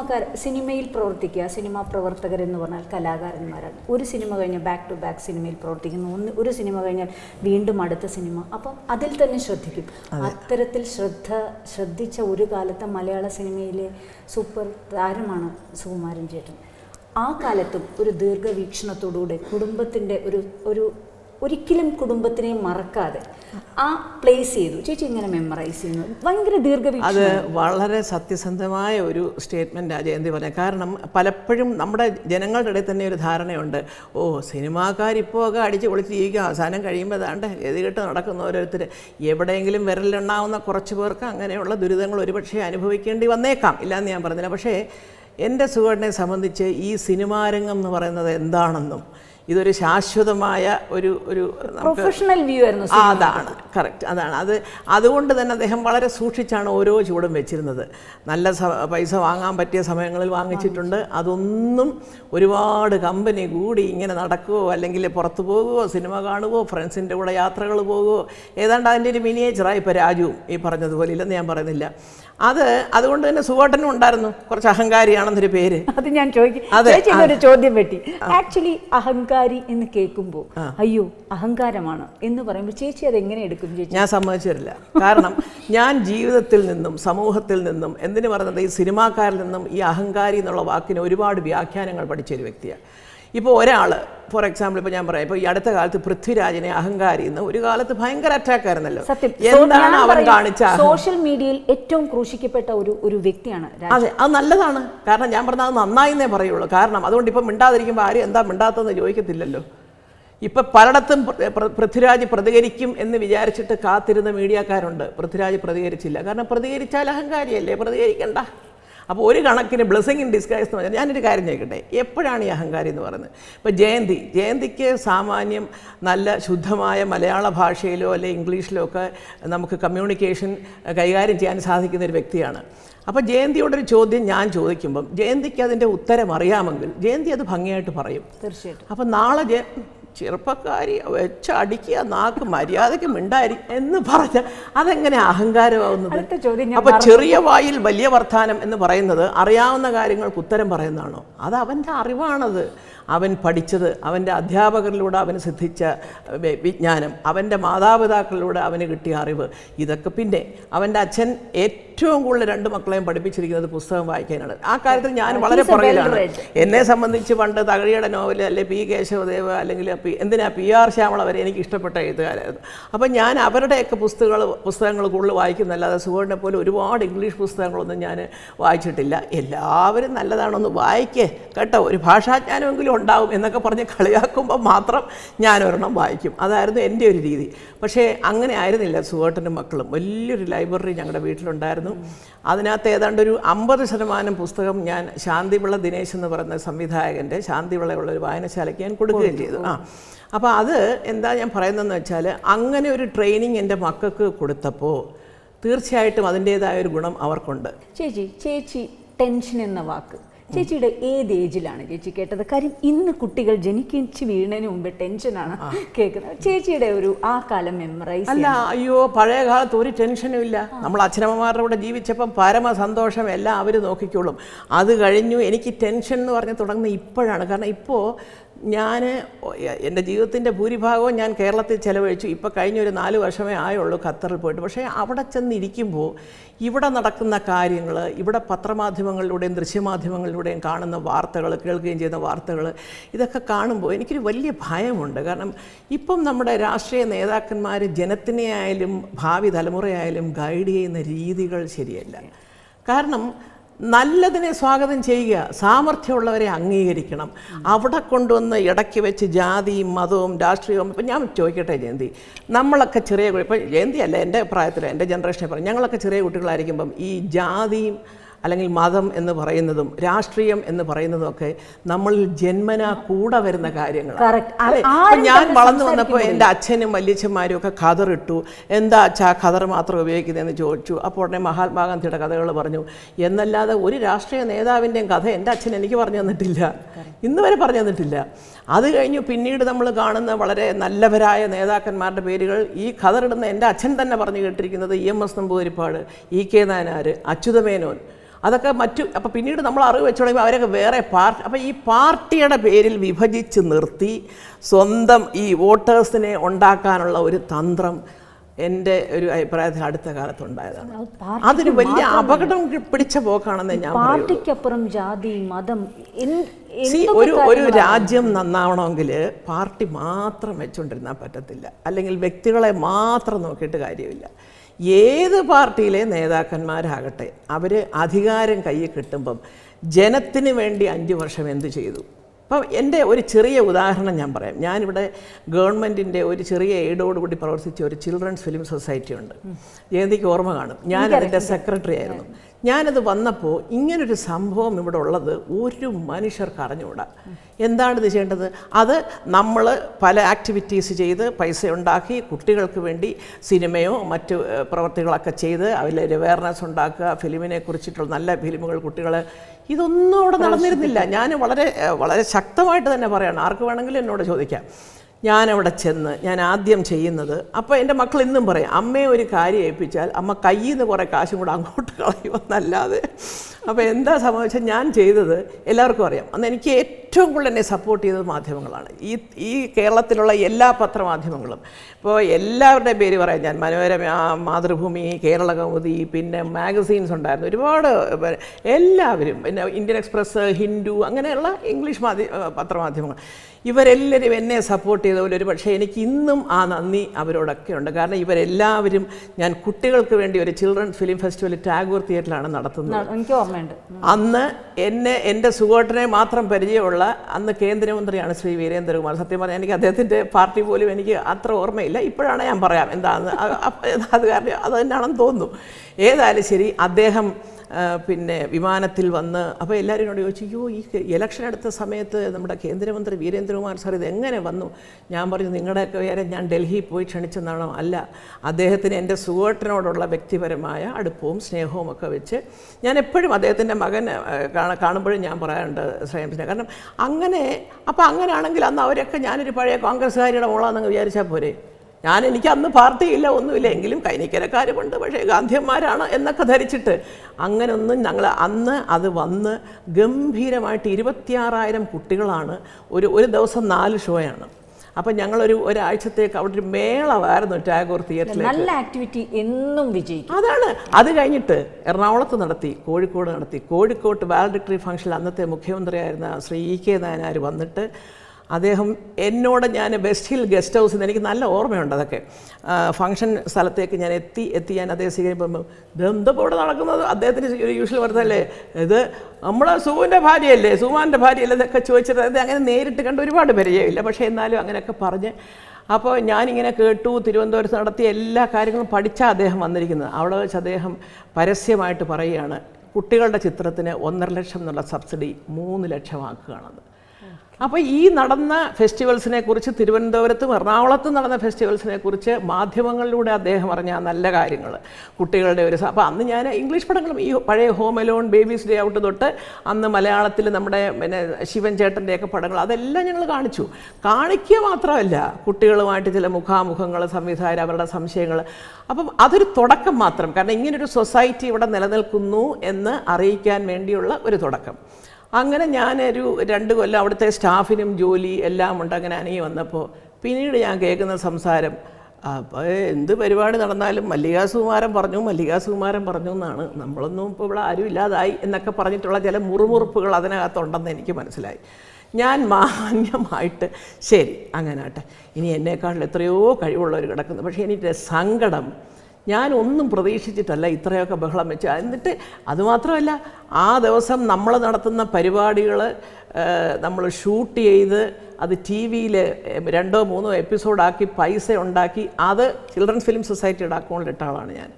സിനിമാക്കാർ സിനിമയിൽ പ്രവർത്തിക്കുക സിനിമാ പ്രവർത്തകർ എന്ന് പറഞ്ഞാൽ കലാകാരന്മാരാണ്. ഒരു സിനിമ കഴിഞ്ഞാൽ ബാക്ക് ടു ബാക്ക് സിനിമയിൽ പ്രവർത്തിക്കുന്നു. ഒന്ന് ഒരു സിനിമ കഴിഞ്ഞാൽ വീണ്ടും അടുത്ത സിനിമ. അപ്പം അതിൽ തന്നെ ശ്രദ്ധിക്കും. അത്തരത്തിൽ ശ്രദ്ധ ശ്രദ്ധിച്ച ഒരു കാലത്തെ മലയാള സിനിമയിലെ സൂപ്പർ താരമാണ് സുകുമാരൻ ചേട്ടൻ. ആ കാലത്തും ഒരു ദീർഘവീക്ഷണത്തോടുകൂടെ കുടുംബത്തിന്റെ ഒരു ഒരു ഒരിക്കലും കുടുംബത്തിനെ മറക്കാതെ ആ പ്ലേസ് ചെയ്തു. ചേച്ചി ഇങ്ങനെ മെമ്മറൈസ് ചെയ്യുന്നു? ഭയങ്കര അത് വളരെ സത്യസന്ധമായ ഒരു സ്റ്റേറ്റ്മെന്റാണ് ജയന്തി പറഞ്ഞത്. കാരണം പലപ്പോഴും നമ്മുടെ ജനങ്ങളുടെ ഇടയിൽ തന്നെ ഒരു ധാരണയുണ്ട്. ഓ സിനിമാക്കാരിപ്പോൾ ഒക്കെ അടിച്ച് പൊളിച്ച് ജീവിക്കുക അവസാനം കഴിയുമ്പോൾ ഏതാണ്ട് ഗതികെട്ട് നടക്കുന്ന ഓരോരുത്തർ എവിടെയെങ്കിലും വിരലുണ്ടാവുന്ന കുറച്ച് പേർക്ക് അങ്ങനെയുള്ള ദുരിതങ്ങൾ ഒരുപക്ഷെ അനുഭവിക്കേണ്ടി വന്നേക്കാം. ഇല്ലയെന്ന് ഞാൻ പറഞ്ഞില്ല. പക്ഷേ എന്റെ സുഹൃത്തിനെ സംബന്ധിച്ച് ഈ സിനിമാരംഗം എന്ന് പറയുന്നത് എന്താണെന്നും ഇതൊരു ശാശ്വതമായ ഒരു ഒരു പ്രൊഫഷണൽ വ്യൂ ആയിരുന്നു അതാണ് കറക്റ്റ് അതാണ്. അത് അതുകൊണ്ട് തന്നെ അദ്ദേഹം വളരെ സൂക്ഷിച്ചാണ് ഓരോ ചുവടും വെച്ചിരുന്നത്. നല്ല പൈസ വാങ്ങാൻ പറ്റിയ സമയങ്ങളിൽ വാങ്ങിച്ചിട്ടുണ്ട്. അതൊന്നും ഒരുപാട് കമ്പനി കൂടി ഇങ്ങനെ നടക്കുവോ അല്ലെങ്കിൽ പുറത്തു പോകുകയോ സിനിമ കാണുകയോ ഫ്രണ്ട്സിന്റെ കൂടെ യാത്രകൾ പോകുകയോ ഏതാണ്ട് അതിന്റെ ഒരു മിനിയേച്ചറായി ഇപ്പോൾ രാജുവും ഈ പറഞ്ഞതുപോലെ ഇല്ലെന്ന് ഞാൻ പറയുന്നില്ല. അത് അതുകൊണ്ട് തന്നെ സുഗോട്ടനും ഉണ്ടായിരുന്നു. കുറച്ച് അഹങ്കാരിയാണെന്നൊരു പേര്. അത് ഞാൻ ചോദിക്കും ചോദ്യം പറ്റി ആക്ച്വലി അഹങ്കാരി എന്ന് കേൾക്കുമ്പോൾ അയ്യോ അഹങ്കാരമാണ് എന്ന് പറയുമ്പോൾ ചേച്ചി അത് എങ്ങനെ എടുക്കും ചേച്ചി? ഞാൻ സമ്മതിച്ചു തരില്ല കാരണം ഞാൻ ജീവിതത്തിൽ നിന്നും സമൂഹത്തിൽ നിന്നും എന്തിനു പറയുന്നത് ഈ സിനിമാക്കാരിൽ നിന്നും ഈ അഹങ്കാരി എന്നുള്ള വാക്കിന് ഒരുപാട് വ്യാഖ്യാനങ്ങൾ പഠിച്ച ഒരു വ്യക്തിയാണ്. ഇപ്പോൾ ഒരാൾ ഫോർ എക്സാമ്പിൾ ഇപ്പോൾ ഞാൻ പറയാം ഇപ്പോൾ ഈ അടുത്ത കാലത്ത് പൃഥ്വിരാജിനെ അഹങ്കാരി എന്ന് ഒരു കാലത്ത് ഭയങ്കര അറ്റാക്ക് ആയിരുന്നല്ലോ. എന്താണ് അവൻ കാണിച്ച സോഷ്യൽ മീഡിയയിൽ ഏറ്റവും ക്രൂശിക്കപ്പെട്ട ഒരു ഒരു വ്യക്തിയാണ് അതെ അത് നല്ലതാണ്. കാരണം ഞാൻ പറഞ്ഞത് അത് നന്നായി എന്നേ പറയുള്ളൂ. കാരണം അതുകൊണ്ട് ഇപ്പം മിണ്ടാതിരിക്കുമ്പോൾ ആരും എന്താ മിണ്ടാത്തതെന്ന് ചോദിക്കത്തില്ലല്ലോ. ഇപ്പം പലയിടത്തും പൃഥ്വിരാജ് പ്രതികരിക്കും എന്ന് വിചാരിച്ചിട്ട് കാത്തിരുന്ന മീഡിയക്കാരുണ്ട്. പൃഥ്വിരാജ് പ്രതികരിച്ചില്ല. കാരണം പ്രതികരിച്ചാൽ അഹങ്കാരിയല്ലേ? പ്രതികരിക്കണ്ട. അപ്പോൾ ഒരു കണക്കിന് ബ്ലെസ്സിങ് ഇൻ ഡിസ്ഗൈസ് എന്ന് പറഞ്ഞാൽ ഞാനൊരു കാര്യം ചോദിക്കട്ടെ? എപ്പോഴാണ് ഈ അഹങ്കാരി എന്ന് പറയുന്നത്? ഇപ്പോൾ ജയന്തി ജയന്തിക്ക് സാമാന്യം നല്ല ശുദ്ധമായ മലയാള ഭാഷയിലോ അല്ലെ ഇംഗ്ലീഷിലോ ഒക്കെ നമുക്ക് കമ്മ്യൂണിക്കേഷൻ കൈകാര്യം ചെയ്യാൻ സാധിക്കുന്ന ഒരു വ്യക്തിയാണ്. അപ്പോൾ ജയന്തിയോടൊരു ചോദ്യം ഞാൻ ചോദിക്കുമ്പം ജയന്തിക്ക് അതിന്റെ ഉത്തരം അറിയാമെങ്കിൽ ജയന്തി അത് ഭംഗിയായിട്ട് പറയും. തീർച്ചയായിട്ടും. അപ്പം നാളെ ജയ ചെറുപ്പക്കാരി വെച്ചടിക്കുക നാക്ക് മര്യാദയ്ക്ക് മിണ്ടായി എന്ന് പറഞ്ഞ അതെങ്ങനെ അഹങ്കാരമാവുന്നത്? അപ്പൊ ചെറിയ വായിൽ വലിയ വർത്താനം എന്ന് പറയുന്നത് അറിയാവുന്ന കാര്യങ്ങൾക്ക് ഉത്തരം പറയുന്നതാണോ? അത് അവന്റെ അറിവാണത്. അവൻ പഠിച്ചത് അവന്റെ അധ്യാപകരിലൂടെ അവന് സിദ്ധിച്ച വിജ്ഞാനം അവന്റെ മാതാപിതാക്കളിലൂടെ അവന് കിട്ടിയ അറിവ് ഇതൊക്കെ പിന്നെ അവന്റെ അച്ഛൻ ഏറ്റവും കൂടുതൽ രണ്ട് മക്കളെയും പഠിപ്പിച്ചിരിക്കുന്നത് പുസ്തകം വായിക്കാനാണ്. ആ കാര്യത്തിൽ ഞാൻ വളരെ പുറകിലാണ്. എന്നെ സംബന്ധിച്ച് പണ്ട് തകഴിയുടെ നോവൽ അല്ലെ പി. കേശവദേവ അല്ലെങ്കിൽ പി എന്തിനാ പി. ആർ. ശ്യാമള വരെ എനിക്ക് ഇഷ്ടപ്പെട്ട എഴുത്തുകാരായിരുന്നു. അപ്പം ഞാൻ അവരുടെയൊക്കെ പുസ്തകങ്ങൾ പുസ്തകങ്ങൾ കൂടുതൽ വായിക്കുന്നല്ലാതെ സുഖേടിനെ പോലെ ഒരുപാട് ഇംഗ്ലീഷ് പുസ്തകങ്ങളൊന്നും ഞാൻ വായിച്ചിട്ടില്ല. എല്ലാവരും നല്ലതാണൊന്ന് വായിക്കേ കേട്ടോ. ഒരു ഭാഷാജ്ഞാനമെങ്കിലും ഉണ്ടാവും എന്നൊക്കെ പറഞ്ഞ് കളിയാക്കുമ്പോൾ മാത്രം ഞാൻ ഒരെണ്ണം വായിക്കും. അതായിരുന്നു എന്റെ ഒരു രീതി. പക്ഷേ അങ്ങനെ ആയിരുന്നില്ല സുഹേട്ടന്റെ മക്കളും. വലിയൊരു ലൈബ്രറി ഞങ്ങളുടെ വീട്ടിലുണ്ടായിരുന്നു. അതിനകത്ത് ഏതാണ്ട് ഒരു അമ്പത് ശതമാനം പുസ്തകം ഞാൻ ശാന്തിവിള ദിനേശ് എന്ന് പറയുന്ന സംവിധായകന്റെ ശാന്തിവിളയുള്ള ഒരു വായനശാലയ്ക്ക് ഞാൻ കൊടുക്കുകയും ചെയ്തു. ആ. അപ്പോൾ അത് എന്താ ഞാൻ പറയുന്നതെന്ന് വെച്ചാൽ അങ്ങനെ ഒരു ട്രെയിനിങ് എന്റെ മക്കൾക്ക് കൊടുത്തപ്പോൾ തീർച്ചയായിട്ടും അതിന്റേതായ ഒരു ഗുണം അവർക്കുണ്ട്. ചേച്ചി ചേച്ചി ടെൻഷൻ എന്ന വാക്ക്. ചേച്ചിയുടെ ഏത് ഏജിലാണ് ചേച്ചി കേട്ടത്? കാര്യം ഇന്ന് കുട്ടികൾ ജനിക്കിച്ച് വീണതിന് മുമ്പ് ടെൻഷനാണ് കേൾക്കുന്നത്. ചേച്ചിയുടെ ഒരു ആ കാലം മെമ്മറൈസ് അല്ല അയ്യോ പഴയ കാലത്ത് ഒരു ടെൻഷനും ഇല്ല. നമ്മൾ അച്ഛനമ്മമാരുടെ കൂടെ ജീവിച്ചപ്പം പരമ സന്തോഷം എല്ലാം അവർ നോക്കിക്കോളും. അത് കഴിഞ്ഞു എനിക്ക് ടെൻഷൻ എന്ന് പറഞ്ഞ് തുടങ്ങുന്ന ഇപ്പോഴാണ്. കാരണം ഇപ്പോൾ ഞാൻ എന്റെ ജീവിതത്തിന്റെ ഭൂരിഭാഗവും ഞാൻ കേരളത്തിൽ ചിലവഴിച്ചു. ഇപ്പോൾ കഴിഞ്ഞ ഒരു നാല് വർഷമേ ആയുള്ളൂ ഖത്തറിൽ പോയിട്ട്. പക്ഷേ അവിടെ ചെന്നിരിക്കുമ്പോൾ ഇവിടെ നടക്കുന്ന കാര്യങ്ങൾ ഇവിടെ പത്രമാധ്യമങ്ങളിലൂടെയും ദൃശ്യമാധ്യമങ്ങളിലൂടെയും കാണുന്ന വാർത്തകൾ കേൾക്കുകയും ചെയ്യുന്ന വാർത്തകൾ ഇതൊക്കെ കാണുമ്പോൾ എനിക്കൊരു വലിയ ഭയമുണ്ട്. കാരണം ഇപ്പം നമ്മുടെ രാഷ്ട്രീയ നേതാക്കന്മാർ ജനത്തിനെ ആയാലും ഭാവി തലമുറയായാലും ഗൈഡ് ചെയ്യുന്ന രീതികൾ ശരിയല്ല. കാരണം നല്ലതിനെ സ്വാഗതം ചെയ്യുക സാമർഥ്യമുള്ളവരെ അംഗീകരിക്കണം. അവിടെ കൊണ്ടുവന്ന് ഇടയ്ക്ക് വെച്ച് ജാതിയും മതവും രാഷ്ട്രീയവും ഇപ്പം ഞാൻ ചോദിക്കട്ടെ ജയന്തി നമ്മളൊക്കെ ചെറിയ ഇപ്പം ജയന്തി അല്ല എന്റെ പ്രായത്തിൽ എന്റെ ജനറേഷനെ പറയും ഞങ്ങളൊക്കെ ചെറിയ കുട്ടികളായിരിക്കുമ്പം ഈ ജാതിയും അല്ലെങ്കിൽ മതം എന്ന് പറയുന്നതും രാഷ്ട്രീയം എന്ന് പറയുന്നതും ഒക്കെ നമ്മൾ ജന്മനാ കൂടെ വരുന്ന കാര്യങ്ങളാണ്. ഇപ്പം ഞാൻ വളർന്നു വന്നപ്പോൾ. എന്റെ അച്ഛനും വല്യച്ഛന്മാരും ഒക്കെ ഇട്ടു. എന്താ അച്ഛാ ഖദർ മാത്രം ഉപയോഗിക്കുന്നതെന്ന് ചോദിച്ചു. അപ്പോൾ ഉടനെ മഹാത്മാഗാന്ധിയുടെ കഥകൾ പറഞ്ഞു. എന്നല്ലാതെ ഒരു രാഷ്ട്രീയ നേതാവിന്റെയും കഥ എന്റെ അച്ഛൻ എനിക്ക് പറഞ്ഞു തന്നിട്ടില്ല. ഇന്ന് വരെ പറഞ്ഞു തന്നിട്ടില്ല. അത് കഴിഞ്ഞു പിന്നീട് നമ്മൾ കാണുന്ന വളരെ നല്ലവരായ നേതാക്കന്മാരുടെ പേരുകൾ ഈ ഖദറിടുന്ന എന്റെ അച്ഛൻ തന്നെ പറഞ്ഞു കേട്ടിരിക്കുന്നത് E M S Namboodiripad E K Nayanar Achuthamenon. അതൊക്കെ മറ്റു അപ്പോൾ പിന്നീട് നമ്മൾ അറിവ് വെച്ച് തുടങ്ങുമ്പോൾ അവരൊക്കെ വേറെ പാർട്ടി അപ്പോൾ ഈ പാർട്ടിയുടെ പേരിൽ വിഭജിച്ച് നിർത്തി സ്വന്തം ഈ വോട്ടേഴ്സിനെ ഉണ്ടാക്കാനുള്ള ഒരു തന്ത്രം എന്റെ ഒരു അഭിപ്രായത്തിൽ അടുത്ത കാലത്തുണ്ടായതാണ്. അതൊരു വലിയ അപകടം പിടിച്ച പോക്കാണെന്ന് ഞാൻ പാർട്ടിക്കപ്പുറം ജാതി മതം ഒരു ഒരു രാജ്യം നന്നാവണമെങ്കിൽ പാർട്ടി മാത്രം വെച്ചുകൊണ്ടിരുന്നാൽ പറ്റത്തില്ല. അല്ലെങ്കിൽ വ്യക്തികളെ മാത്രം നോക്കിയിട്ട് കാര്യമില്ല. ഏത് പാർട്ടിയിലെ നേതാക്കന്മാരാകട്ടെ അവർ അധികാരം കയ്യിൽ കിട്ടുമ്പം ജനത്തിന് വേണ്ടി അഞ്ച് വർഷം എന്ത് ചെയ്തു? അപ്പം എന്റെ ഒരു ചെറിയ ഉദാഹരണം ഞാൻ പറയാം. ഞാനിവിടെ ഗവൺമെന്റിന്റെ ഒരു ചെറിയ എയ്ഡോടുകൂടി പ്രവർത്തിച്ച ഒരു ചിൽഡ്രൻസ് ഫിലിം സൊസൈറ്റി ഉണ്ട്. ജയന്തിക്ക് ഓർമ്മ കാണും. ഞാൻ അതിന്റെ സെക്രട്ടറി ആയിരുന്നു. ഞാനത് വന്നപ്പോൾ ഇങ്ങനൊരു സംഭവം ഇവിടെ ഉള്ളത് ഒരു മനുഷ്യർക്ക് അറിഞ്ഞുകൂടാ. എന്താണിത് ചെയ്യേണ്ടത്? അത് നമ്മൾ പല ആക്ടിവിറ്റീസ് ചെയ്ത് പൈസ ഉണ്ടാക്കി കുട്ടികൾക്ക് വേണ്ടി സിനിമയോ മറ്റ് പ്രവർത്തികളൊക്കെ ചെയ്ത് അതിലൊരു അവയർനെസ് ഉണ്ടാക്കുക ഫിലിമിനെ കുറിച്ചിട്ടുള്ള നല്ല ഫിലിമുകൾ കുട്ടികൾ ഇതൊന്നും അവിടെ നടന്നിരുന്നില്ല. ഞാൻ വളരെ വളരെ ശക്തമായിട്ട് തന്നെ പറയണം. ആർക്ക് വേണമെങ്കിലും എന്നോട് ചോദിക്കാം. ഞാനവിടെ ചെന്ന് ഞാൻ ആദ്യം ചെയ്യുന്നത്. അപ്പോൾ എന്റെ മക്കൾ ഇന്നും പറയും അമ്മയെ ഒരു കാര്യം ഏൽപ്പിച്ചാൽ അമ്മ കയ്യിൽ നിന്ന് കുറേ കാശും കൂടെ അങ്ങോട്ട് കളയുമെന്നല്ലാതെ. അപ്പോൾ എന്താ സംഭവിച്ചാൽ ഞാൻ ചെയ്തത് എല്ലാവർക്കും അറിയാം. അന്ന് എനിക്ക് ഏറ്റവും കൂടുതൽ എന്നെ സപ്പോർട്ട് ചെയ്തത് മാധ്യമങ്ങളാണ്. ഈ ഈ കേരളത്തിലുള്ള എല്ലാ പത്രമാധ്യമങ്ങളും. ഇപ്പോൾ എല്ലാവരുടെയും പേര് പറയാം ഞാൻ. മനോരമ മാതൃഭൂമി കേരള കൗമുദി പിന്നെ മാഗസീൻസ് ഉണ്ടായിരുന്നു. ഒരുപാട് എല്ലാവരും പിന്നെ ഇന്ത്യൻ എക്സ്പ്രസ് ഹിന്ദു അങ്ങനെയുള്ള ഇംഗ്ലീഷ് മാധ്യ പത്രമാധ്യമങ്ങൾ. ഇവരെല്ലാവരും എന്നെ സപ്പോർട്ട് ചെയ്തപോലെ ഒരു പക്ഷേ എനിക്ക് ഇന്നും ആ നന്ദി അവരോടൊക്കെ ഉണ്ട്. കാരണം ഇവരെല്ലാവരും ഞാൻ കുട്ടികൾക്ക് വേണ്ടി ഒരു ചിൽഡ്രൻ ഫിലിം ഫെസ്റ്റിവൽ ടാഗോർ തിയേറ്ററിലാണ് നടത്തുന്നത്. എനിക്ക് ഓർമ്മയുണ്ട്. അന്ന് എന്നെ എന്റെ സുഖോട്ടനെ മാത്രം പരിചയമുള്ള അന്ന് കേന്ദ്രമന്ത്രിയാണ് ശ്രീ വീരേന്ദ്രകുമാർ. സത്യം പറഞ്ഞാൽ എനിക്ക് അദ്ദേഹത്തിന്റെ പാർട്ടി പോലും എനിക്ക് അത്ര ഓർമ്മയില്ല. ഇപ്പോഴാണ് ഞാൻ പറയാം എന്താണെന്ന് അത് കാരണം അത് തന്നെയാണെന്ന് തോന്നുന്നു. ഏതായാലും ശരി അദ്ദേഹം പിന്നെ വിമാനത്തിൽ വന്ന് അപ്പോൾ എല്ലാവരും എന്നോട് ചോദിച്ചു അയ്യോ ഈ ഇലക്ഷൻ എടുത്ത സമയത്ത് നമ്മുടെ കേന്ദ്രമന്ത്രി വീരേന്ദ്രകുമാർ സാർ ഇത് എങ്ങനെ വന്നു? ഞാൻ പറഞ്ഞു നിങ്ങളുടെയൊക്കെ പേരെ ഞാൻ ഡൽഹിയിൽ പോയി ക്ഷണിച്ചെന്നാണോ അല്ല അദ്ദേഹത്തിന് എന്റെ സുഖോട്ടനോടുള്ള വ്യക്തിപരമായ അടുപ്പവും സ്നേഹവും ഒക്കെ വെച്ച് ഞാൻ എപ്പോഴും അദ്ദേഹത്തിന്റെ മകൻ കാണുമ്പോഴും ഞാൻ പറയാറുണ്ട് ശ്രേയംസിനെ കാരണം അങ്ങനെ അപ്പോൾ അങ്ങനെയാണെങ്കിൽ അന്ന് അവരൊക്കെ ഞാനൊരു പഴയ കോൺഗ്രസ്സുകാരിയുടെ മോളാണെന്ന് വിചാരിച്ചാൽ പോരെ? ഞാൻ എനിക്ക് അന്ന് പാർട്ടിയില്ല ഒന്നുമില്ല. എങ്കിലും കൈനിക്കരക്കാരുമുണ്ട് പക്ഷേ ഗാന്ധിയന്മാരാണ് എന്നൊക്കെ ധരിച്ചിട്ട് അങ്ങനൊന്നും ഞങ്ങൾ അന്ന് അത് വന്ന് ഗംഭീരമായിട്ട് ഇരുപത്തിയാറായിരം കുട്ടികളാണ് ഒരു ഒരു ദിവസം നാല് ഷോയാണ്. അപ്പം ഞങ്ങളൊരു ഒരാഴ്ചത്തേക്ക് അവിടെ ഒരു മേളമായിരുന്നു ടാഗോർ തിയേറ്ററിൽ നല്ല ആക്ടിവിറ്റി എന്നും വിജയിക്കും. അതാണ്. അത് കഴിഞ്ഞിട്ട് എറണാകുളത്ത് നടത്തി കോഴിക്കോട് നടത്തി. കോഴിക്കോട്ട് വാലഡിക്ടറി ഫംഗ്ഷനിൽ അന്നത്തെ മുഖ്യമന്ത്രിയായിരുന്ന ശ്രീ ഇ കെ നായനാർ വന്നിട്ട് അദ്ദേഹം എന്നോട് ഞാൻ വെസ്റ്റ് ഹിൽ ഗസ്റ്റ് ഹൗസിൽ നിന്ന് എനിക്ക് നല്ല ഓർമ്മയുണ്ട് അതൊക്കെ. ഫംഗ്ഷൻ സ്ഥലത്തേക്ക് ഞാൻ എത്തി എത്തി ഞാൻ അദ്ദേഹം സ്വീകരിക്കുമ്പോൾ ഇതെന്താ ഇവിടെ നടക്കുന്നത്? അദ്ദേഹത്തിന് ഒരു യൂഷ്വൽ പറഞ്ഞല്ലേ ഇത് നമ്മളെ സുവിന്റെ ഭാര്യയല്ലേ സുമാന്റെ ഭാര്യയല്ലേ? എന്നൊക്കെ ചോദിച്ചിട്ട് അത് അങ്ങനെ നേരിട്ട് കണ്ട് ഒരുപാട് പരിചയമില്ല. പക്ഷേ എന്നാലും അങ്ങനെയൊക്കെ പറഞ്ഞ് അപ്പോൾ ഞാനിങ്ങനെ കേട്ടു തിരുവനന്തപുരത്ത് നടത്തിയ എല്ലാ കാര്യങ്ങളും പഠിച്ചാൽ അദ്ദേഹം വന്നിരിക്കുന്നത്. അവിടെ വെച്ച് അദ്ദേഹം പരസ്യമായിട്ട് പറയുകയാണ് കുട്ടികളുടെ ചിത്രത്തിന് ഒന്നര ലക്ഷം എന്നുള്ള സബ്സിഡി മൂന്ന് ലക്ഷമാക്കുകയാണത് അപ്പോൾ ഈ നടന്ന ഫെസ്റ്റിവൽസിനെ കുറിച്ച് തിരുവനന്തപുരത്തും എറണാകുളത്തും നടന്ന ഫെസ്റ്റിവൽസിനെ കുറിച്ച് മാധ്യമങ്ങളിലൂടെ അദ്ദേഹം പറഞ്ഞ നല്ല കാര്യങ്ങൾ കുട്ടികളുടെ ഒരു അപ്പോൾ അന്ന് ഞാൻ ഇംഗ്ലീഷ് പടങ്ങളും ഈ പഴയ Home Alone Baby's Day Out തൊട്ട് അന്ന് മലയാളത്തിൽ നമ്മുടെ പിന്നെ ശിവൻ ചേട്ടന്റെയൊക്കെ പടങ്ങൾ അതെല്ലാം ഞങ്ങൾ കാണിച്ചു. കാണിക്കുക മാത്രമല്ല കുട്ടികളുമായിട്ട് ചില മുഖാമുഖങ്ങൾ സംവിധായകർ അവരുടെ സംശയങ്ങൾ അപ്പം അതൊരു തുടക്കം മാത്രം. കാരണം ഇങ്ങനൊരു സൊസൈറ്റി ഇവിടെ നിലനിൽക്കുന്നു എന്ന് അറിയിക്കാൻ വേണ്ടിയുള്ള ഒരു തുടക്കം. അങ്ങനെ ഞാനൊരു രണ്ട് കൊല്ലം അവിടുത്തെ സ്റ്റാഫിനും ജോലി എല്ലാം ഉണ്ട് അങ്ങനെ അനങ്ങി വന്നപ്പോൾ പിന്നീട് ഞാൻ കേൾക്കുന്ന സംസാരം അപ്പോൾ എന്ത് പരിപാടി നടന്നാലും മല്ലികാ സുകുമാരൻ പറഞ്ഞു മല്ലികാ സുകുമാരൻ പറഞ്ഞു എന്നാണ്. നമ്മളൊന്നും ഇപ്പോൾ ഇവിടെ ആരും ഇല്ലാതായി എന്നൊക്കെ പറഞ്ഞിട്ടുള്ള ചില മുറുമുറുപ്പുകൾ അതിനകത്തുണ്ടെന്ന് എനിക്ക് മനസ്സിലായി. ഞാൻ മാന്യമായിട്ട് ശരി അങ്ങനാട്ടെ ഇനി എന്നേക്കാളിൽ എത്രയോ കഴിവുള്ളവർ കിടക്കുന്നു. പക്ഷേ എനിക്ക് സങ്കടം ഞാൻ ഒന്നും പ്രതീക്ഷിച്ചിട്ടല്ല ഇത്രയൊക്കെ ബഹളം വെച്ച്. എന്നിട്ട് അതുമാത്രമല്ല ആ ദിവസം നമ്മൾ നടത്തുന്ന പരിപാടികൾ നമ്മൾ ഷൂട്ട് ചെയ്ത് അത് ടി വിയിൽ രണ്ടോ മൂന്നോ എപ്പിസോഡാക്കി പൈസ ഉണ്ടാക്കി അത് ചിൽഡ്രൻസ് ഫിലിം സൊസൈറ്റിയുടെ അക്കൗണ്ടിലിട്ട ആളാണ് ഞാൻ.